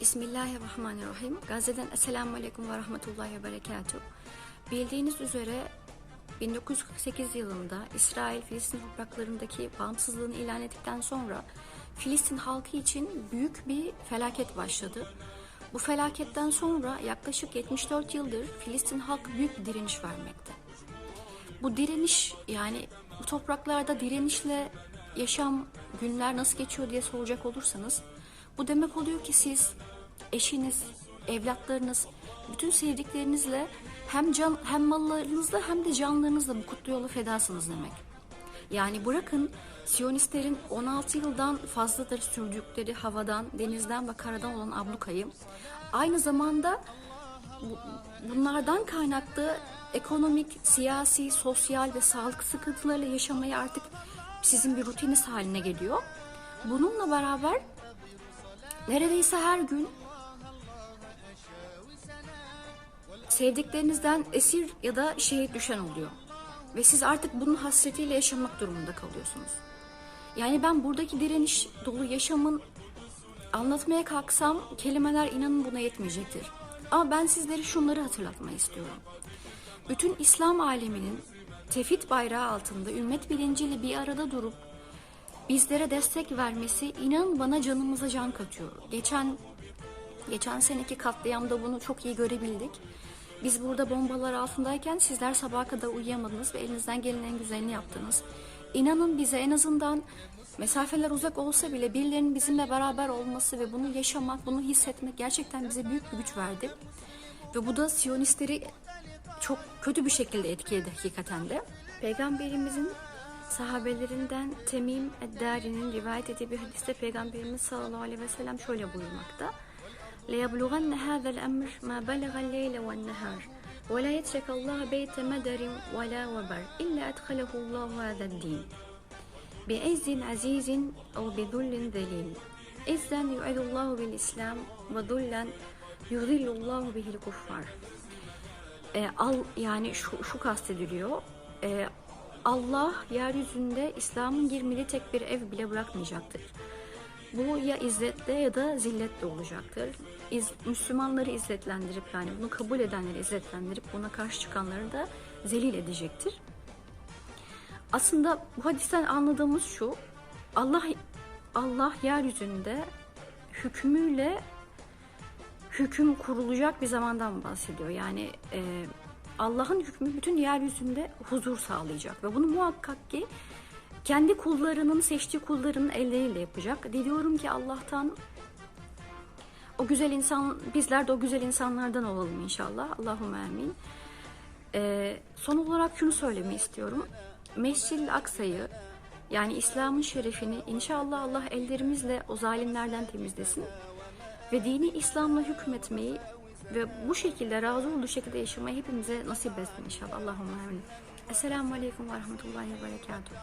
Bismillahirrahmanirrahim. Gazze'den Esselamu Aleyküm ve Rahmetullahi ve Berekatuhu. Bildiğiniz üzere 1948 yılında İsrail Filistin topraklarındaki bağımsızlığını ilan ettikten sonra Filistin halkı için büyük bir felaket başladı. Bu felaketten sonra yaklaşık 74 yıldır Filistin halkı büyük bir direniş vermekte. Bu direniş yani bu topraklarda direnişle yaşam günler nasıl geçiyor diye soracak olursanız bu demek oluyor ki siz eşiniz, evlatlarınız, bütün sevdiklerinizle hem can hem mallarınızla hem de canlarınızla bu kutlu yolu fedasınız demek. Yani bırakın Siyonistlerin 16 yıldan fazladır sürdükleri havadan, denizden ve karadan olan ablukayı aynı zamanda bu- bunlardan kaynaklı ekonomik, siyasi, sosyal ve sağlık sıkıntılarıyla yaşamayı artık sizin bir rutiniz haline geliyor. Bununla beraber neredeyse her gün sevdiklerinizden esir ya da şehit düşen oluyor. Ve siz artık bunun hasretiyle yaşamak durumunda kalıyorsunuz. Yani ben buradaki direniş dolu yaşamın anlatmaya kalksam kelimeler inanın buna yetmeyecektir. Ama ben sizlere şunları hatırlatmayı istiyorum. Bütün İslam aleminin tefit bayrağı altında ümmet bilinciyle bir arada durup bizlere destek vermesi inanın bana canımıza can katıyor. Geçen geçen seneki katliamda bunu çok iyi görebildik. Biz burada bombalar altındayken sizler sabaha kadar uyuyamadınız ve elinizden gelen en güzelini yaptınız. İnanın bize en azından mesafeler uzak olsa bile birilerinin bizimle beraber olması ve bunu yaşamak, bunu hissetmek gerçekten bize büyük bir güç verdi. Ve bu da Siyonistleri çok kötü bir şekilde etkiledi hakikaten de. Peygamberimizin sahabelerinden Temim Eddari'nin rivayet ettiği bir hadiste Peygamberimiz sallallahu aleyhi ve sellem şöyle buyurmakta. ليبلغن هذا الأمر ما بلغ الليل والنهار ولا يترك الله بيت مدر ولا وبر إلا أدخله الله هذا الدين بعز عزيز أو بذل ذليل عزا يعز الله بالإسلام وذلا يذل الله به الكفار e, al yani şu, şu kastediliyor. E, Allah yeryüzünde İslam'ın girmediği tek bir ev bile bırakmayacaktır. Bu ya izzetle ya da zilletle olacaktır. İz, Müslümanları izzetlendirip yani bunu kabul edenleri izzetlendirip buna karşı çıkanları da zelil edecektir. Aslında bu hadisten anladığımız şu. Allah Allah yeryüzünde hükmüyle hüküm kurulacak bir zamandan bahsediyor. Yani e, Allah'ın hükmü bütün yeryüzünde huzur sağlayacak ve bunu muhakkak ki kendi kullarının seçtiği kullarının elleriyle yapacak. Diliyorum ki Allah'tan o güzel insan bizler de o güzel insanlardan olalım inşallah. Allahümme amin. E, son olarak şunu söylemeyi istiyorum. Mescid-i Aksa'yı yani İslam'ın şerefini inşallah Allah ellerimizle o zalimlerden temizlesin ve dini İslam'la hükmetmeyi ve bu şekilde razı olduğu şekilde yaşamayı hepimize nasip etsin inşallah. Allahümme amin. Esselamu Aleyküm ve Rahmetullahi ve Berekatuhu.